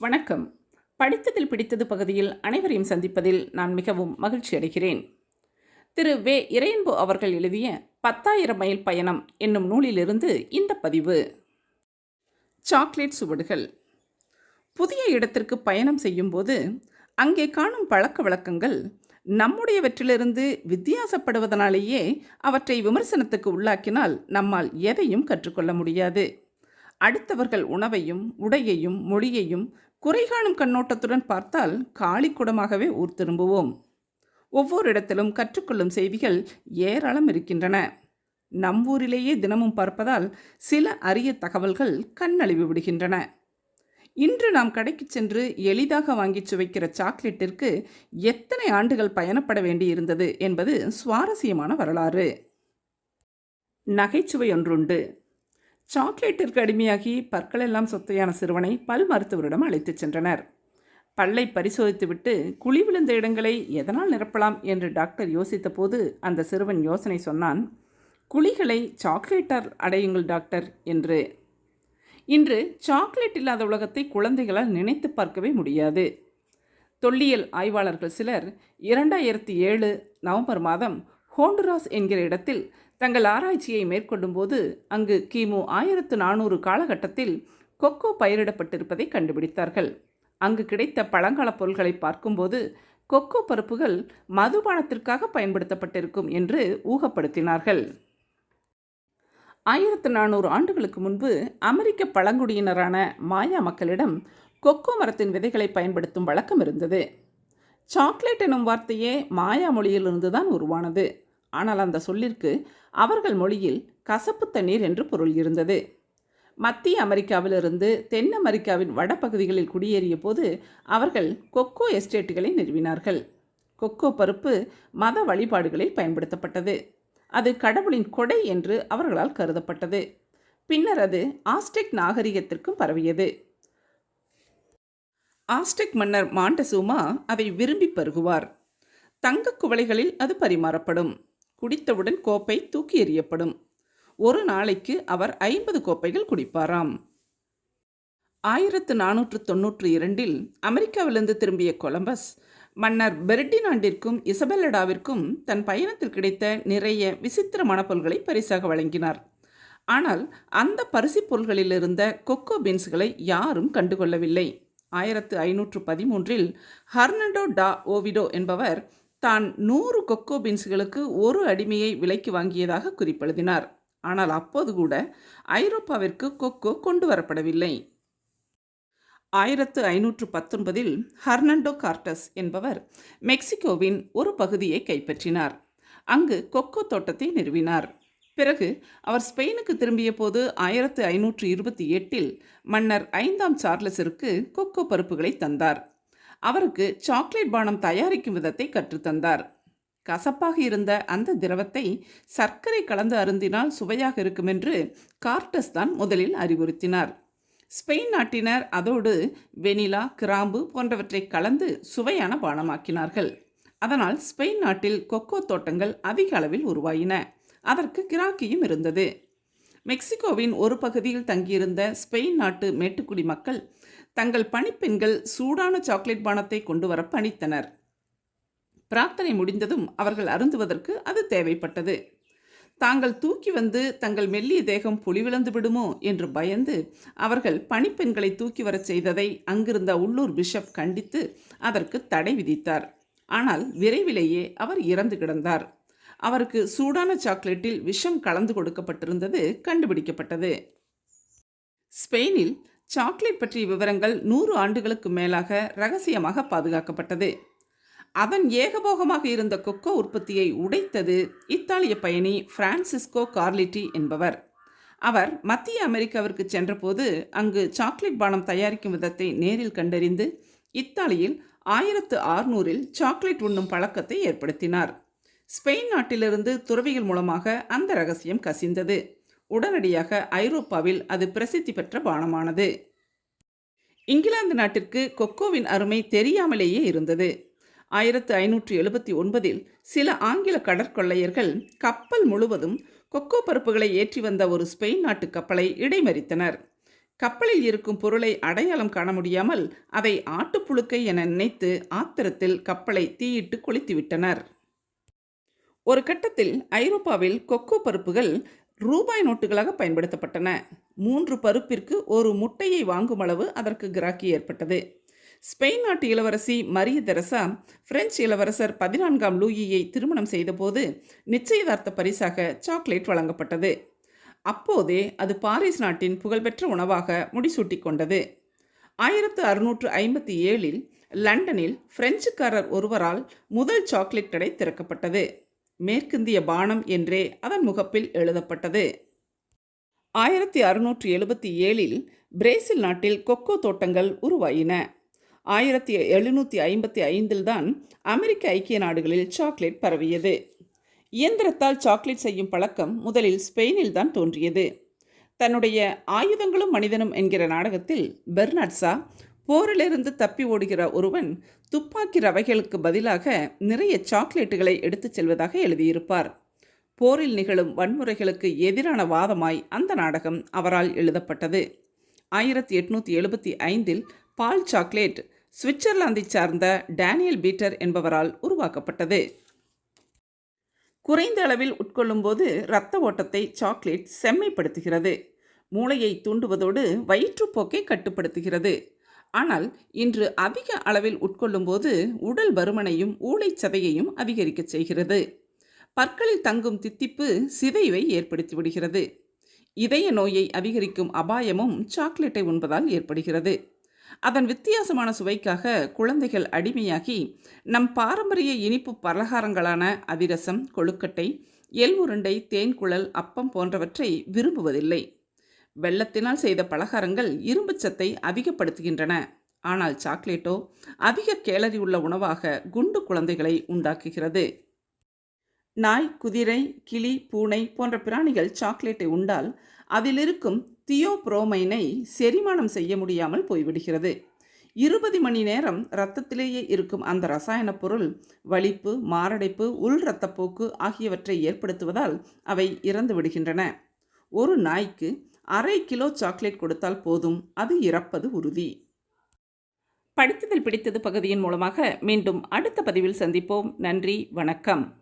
வணக்கம். படித்ததில் பிடித்தது பகுதியில் அனைவரையும் சந்திப்பதில் நான் மிகவும் மகிழ்ச்சி அடைகிறேன். திரு. வே. இறையன்பு அவர்கள் எழுதிய பத்தாயிரம் மைல் பயணம் என்னும் நூலிலிருந்து இந்த பதிவு. சாக்லேட் சுவடுகள். புதிய இடத்திற்கு பயணம் செய்யும்போது அங்கே காணும் பழக்க வழக்கங்கள் நம்முடையவற்றிலிருந்து வித்தியாசப்படுவதனாலேயே அவற்றை விமர்சனத்துக்கு உள்ளாக்கினால் நம்மால் எதையும் கற்றுக்கொள்ள முடியாது. அடுத்தவர்கள் உணவையும் உடையையும் மொழியையும் குறைகாணும் கண்ணோட்டத்துடன் பார்த்தால் காளிக்குடமாகவே ஊர் திரும்புவோம். ஒவ்வொரு இடத்திலும் கற்றுக்கொள்ளும் செய்திகள் ஏராளம் இருக்கின்றன. நம் ஊரிலேயே தினமும் பார்ப்பதால் சில அரிய தகவல்கள் கண்ணழிவு விடுகின்றன. இன்று நாம் கடைக்கு சென்று எளிதாக வாங்கி சுவைக்கிற சாக்லேட்டிற்கு எத்தனை ஆண்டுகள் பயணப்பட வேண்டியிருந்தது என்பது சுவாரஸ்யமான வரலாறு. நகைச்சுவை ஒன்றுண்டு. சாக்லேட்டிற்கு அடிமையாகி பற்களெல்லாம் சொத்தையான சிறுவனை பல் மருத்துவரிடம் அழைத்துச் சென்றனர். பல்லை பரிசோதித்துவிட்டு குழி விழுந்த இடங்களை எதனால் நிரப்பலாம் என்று டாக்டர் யோசித்தபோது அந்த சிறுவன் யோசனை சொன்னான் குழிகளை சாக்லேட்டால் அடையுங்கள் டாக்டர் என்று. இன்று சாக்லேட் இல்லாத உலகத்தை குழந்தைகளால் நினைத்து பார்க்கவே முடியாது. தொல்லியல் ஆய்வாளர்கள் சிலர் இரண்டாயிரத்தி ஏழு நவம்பர் மாதம் ஹோண்டுராஸ் என்கிற இடத்தில் தங்கள் ஆராய்ச்சியை மேற்கொள்ளும்போது அங்கு கிமு ஆயிரத்து நானூறு காலகட்டத்தில் கொக்கோ பயிரிடப்பட்டிருப்பதை கண்டுபிடித்தார்கள். அங்கு கிடைத்த பழங்கால பொருள்களை பார்க்கும்போது கொக்கோ பருப்புகள் மதுபானத்திற்காக பயன்படுத்தப்பட்டிருக்கும் என்று ஊகப்படுத்தினார்கள். ஆயிரத்து நானூறு ஆண்டுகளுக்கு முன்பு அமெரிக்க பழங்குடியினரான மாயா மக்களிடம் கொக்கோ மரத்தின் விதைகளை பயன்படுத்தும் வழக்கம் இருந்தது. சாக்லேட் எனும் வார்த்தையே மாயா மொழியிலிருந்து தான் உருவானது. ஆனால் அந்த சொல்லிற்கு அவர்கள் மொழியில் கசப்பு தண்ணீர் என்று பொருள் இருந்தது. மத்திய அமெரிக்காவிலிருந்து தென் அமெரிக்காவின் வடபகுதிகளில் குடியேறிய போது அவர்கள் கொக்கோ எஸ்டேட்டுகளை நிறுவினார்கள். கொக்கோ பருப்பு மத வழிபாடுகளில் பயன்படுத்தப்பட்டது. அது கடவுளின் கொடை என்று அவர்களால் கருதப்பட்டது. பின்னர் அது ஆஸ்டெக் நாகரிகத்திற்கும் பரவியது. ஆஸ்டெக் மன்னர் மாண்டசூமா அதை விரும்பி பருகுவார். தங்க குவளைகளில் அது பரிமாறப்படும். குடித்தவுடன் கோப்பை தூக்கி எறியப்படும். ஒரு நாளைக்கு அவர் ஐம்பது கோப்பைகள் குடிப்பாராம். ஆயிரத்து நானூற்று தொன்னூற்று இரண்டில் அமெரிக்காவிலிருந்து திரும்பிய கொலம்பஸ் மன்னர் பெர்டினாண்டிற்கும் இசபெல்லடாவிற்கும் தன் பயணத்தில் கிடைத்த நிறைய விசித்திரமான பொருள்களை பரிசாக வழங்கினார். ஆனால் அந்த பரிசு பொருள்களில் இருந்த கொக்கோ பீன்ஸ்களை யாரும் கண்டுகொள்ளவில்லை. ஆயிரத்து ஐநூற்று பதிமூன்றில் ஹர்னடோ டா ஓவிடோ என்பவர் தான் நூறு கொக்கோ பீன்ஸ்களுக்கு ஒரு அடிமையை விலைக்கு வாங்கியதாக குறிப்பெழுதினார். ஆனால் அப்போது கூட ஐரோப்பாவிற்கு கொக்கோ கொண்டு வரப்படவில்லை. ஆயிரத்து ஐநூற்று பத்தொன்பதில் ஹர்னண்டோ கார்டஸ் என்பவர் மெக்சிகோவின் ஒரு பகுதியை கைப்பற்றினார். அங்கு கொக்கோ தோட்டத்தை நிறுவினார். பிறகு அவர் ஸ்பெயினுக்கு திரும்பிய போது ஆயிரத்து ஐநூற்று இருபத்தி எட்டில் மன்னர் ஐந்தாம் சார்லஸிற்கு கொக்கோ பருப்புகளை தந்தார். அவருக்கு சாக்லேட் பானம் தயாரிக்கும் விதத்தை கற்றுத்தந்தார். கசப்பாக இருந்த அந்த திரவத்தை சர்க்கரை கலந்து அருந்தினால் சுவையாக இருக்கும் என்று கார்டஸ் தான் முதலில் அறிவுறுத்தினார். ஸ்பெயின் நாட்டினர் அதோடு வெனிலா கிராம்பு போன்றவற்றை கலந்து சுவையான பானமாக்கினார்கள். அதனால் ஸ்பெயின் நாட்டில் கொக்கோ தோட்டங்கள் அதிக அளவில் உருவாயின. அதற்கு கிராக்கியும் இருந்தது. மெக்சிகோவின் ஒரு பகுதியில் தங்கியிருந்த ஸ்பெயின் நாட்டு மேட்டுக்குடி மக்கள் தங்கள் பணிப்பெண்கள் சூடான சாக்லேட் பானத்தை கொண்டு வர பணித்தனர். பிரார்த்தனை முடிந்ததும் அவர்கள் அருந்துவதற்கு அது தேவைப்பட்டது. தாங்கள் தூக்கி வந்து தங்கள் மெல்லிய தேகம் புலிவிழந்து விடுமோ என்று பயந்து அவர்கள் பணிப்பெண்களை தூக்கி வரச் செய்ததை அங்கிருந்த உள்ளூர் பிஷப் கண்டித்து அதற்கு தடை விதித்தார். ஆனால் விரைவிலேயே அவர் இறந்து கிடந்தார். அவருக்கு சூடான சாக்லேட்டில் விஷம் கலந்து கொடுக்கப்பட்டிருந்தது கண்டுபிடிக்கப்பட்டது. ஸ்பெயினில் சாக்லேட் பற்றிய விவரங்கள் நூறு ஆண்டுகளுக்கு மேலாக ரகசியமாக பாதுகாக்கப்பட்டது. அதன் ஏகபோகமாக இருந்த கொக்கோ உற்பத்தியை உடைத்தது இத்தாலிய பயணி பிரான்சிஸ்கோ கார்லிட்டி என்பவர். அவர் மத்திய அமெரிக்காவிற்கு சென்றபோது அங்கு சாக்லேட் பானம் தயாரிக்கும் விதத்தை நேரில் கண்டறிந்து இத்தாலியில் ஆயிரத்து ஆறுநூறில் சாக்லேட் உண்ணும் பழக்கத்தை ஏற்படுத்தினார். ஸ்பெயின் நாட்டிலிருந்து துறவிகள் மூலமாக அந்த ரகசியம் கசிந்தது. உடனடியாக ஐரோப்பாவில் அது பிரசித்தி பெற்ற பானமானது. இங்கிலாந்து நாட்டிற்கு கொக்கோவின் அருமை தெரியாமலேயே இருந்தது. ஆயிரத்து ஐநூற்று எழுபத்தி ஒன்பதில் சில ஆங்கில கடற்கொள்ளையர்கள் கப்பல் முழுவதும் கொக்கோ பருப்புகளை ஏற்றி வந்த ஒரு ஸ்பெயின் நாட்டு கப்பலை இடைமறித்தனர். கப்பலில் இருக்கும் பொருளை அடையாளம் காண முடியாமல் அதை ஆட்டுப்புழுக்கை என நினைத்து ஆத்திரத்தில் கப்பலை தீயிட்டு கொளுத்திவிட்டனர். ஒரு கட்டத்தில் ஐரோப்பாவில் கொக்கோ பருப்புகள் ரூபாய் நோட்டுகளாக பயன்படுத்தப்பட்டன. மூன்று பருப்பிற்கு ஒரு முட்டையை வாங்கும் அளவு அதற்கு கிராக்கி ஏற்பட்டது. ஸ்பெயின் நாட்டு இளவரசி மரிய தெரசா பிரெஞ்சு இளவரசர் பதினான்காம் லூயியை திருமணம் செய்தபோது நிச்சயதார்த்த பரிசாக சாக்லேட் வழங்கப்பட்டது. அப்போதே அது பாரிஸ் நாட்டின் புகழ்பெற்ற உணவாக முடிசூட்டி கொண்டது. ஆயிரத்து அறுநூற்று ஐம்பத்தி ஏழில் லண்டனில் பிரெஞ்சுக்காரர் ஒருவரால் முதல் சாக்லேட் கடை திறக்கப்பட்டது. மேற்கிந்திய பானம் என்றே அதன் முகப்பில் எழுதப்பட்டது. ஆயிரத்தி அறுநூற்றி எழுபத்தி ஏழில் பிரேசில் நாட்டில் கொக்கோ தோட்டங்கள் உருவாயின. ஆயிரத்தி எழுநூற்றி ஐம்பத்தி ஐந்தில் தான் அமெரிக்க ஐக்கிய நாடுகளில் சாக்லேட் பரவியது. இயந்திரத்தால் சாக்லேட் செய்யும் பழக்கம் முதலில் ஸ்பெயினில் தான் தோன்றியது. தன்னுடைய ஆயுதங்களும் மனிதனும் என்கிற நாடகத்தில் பெர்னாட்ஸா போரிலிருந்து தப்பி ஓடுகிற ஒருவன் துப்பாக்கி ரவைகளுக்கு பதிலாக நிறைய சாக்லேட்டுகளை எடுத்துச் செல்வதாக எழுதியிருப்பார். போரில் நிகழும் வன்முறைகளுக்கு எதிரான வாதமாய் அந்த நாடகம் அவரால் எழுதப்பட்டது. ஆயிரத்தி எட்நூற்றி எழுபத்தி ஐந்தில் பால் சாக்லேட் சுவிட்சர்லாந்தை சார்ந்த டேனியல் பீட்டர் என்பவரால் உருவாக்கப்பட்டது. குறைந்த அளவில் உட்கொள்ளும்போது இரத்த ஓட்டத்தை சாக்லேட் செம்மைப்படுத்துகிறது. மூளையை தூண்டுவதோடு வயிற்றுப்போக்கை கட்டுப்படுத்துகிறது. ஆனால் இன்று அதிக அளவில் உட்கொள்ளும்போது உடல் பருமனையும் ஊளைச்சதையையும் அதிகரிக்கச் செய்கிறது. பற்களில் தங்கும் தித்திப்பு சிதைவை ஏற்படுத்தி விடுகிறது இதய நோயை அதிகரிக்கும் அபாயமும் சாக்லேட்டை உண்பதால் ஏற்படுகிறது. அதன் வித்தியாசமான சுவைக்காக குழந்தைகள் அடிமையாகி நம் பாரம்பரிய இனிப்பு பலகாரங்களான அதிரசம் கொழுக்கட்டை எல் உருண்டை தேன்குழல் அப்பம் போன்றவற்றை விரும்புவதில்லை. வெள்ளத்தினால் செய்த பலகாரங்கள் இரும்புச்சத்தை அதிகப்படுத்துகின்றன. ஆனால் சாக்லேட்டோ அதிக கேலரி உள்ள உணவாக குண்டு குழந்தைகளை உண்டாக்குகிறது. நாய் குதிரை கிளி பூனை போன்ற பிராணிகள் சாக்லேட்டை உண்டால் அதில் இருக்கும் தியோப்ரோமைனை செரிமானம் செய்ய முடியாமல் போய்விடுகிறது. இருபது மணி நேரம் இரத்தத்திலேயே இருக்கும் அந்த ரசாயன பொருள் வலிப்பு மாரடைப்பு உள் இரத்தப்போக்கு ஆகியவற்றை ஏற்படுத்துவதால் அவை இறந்து விடுகின்றன ஒரு நாய்க்கு அரை கிலோ சாக்லேட் கொடுத்தால் போதும். அது இறப்பது உறுதி. படித்ததில் பிடித்தது பகுதியின் மூலமாக மீண்டும் அடுத்த பதிவில் சந்திப்போம். நன்றி வணக்கம்.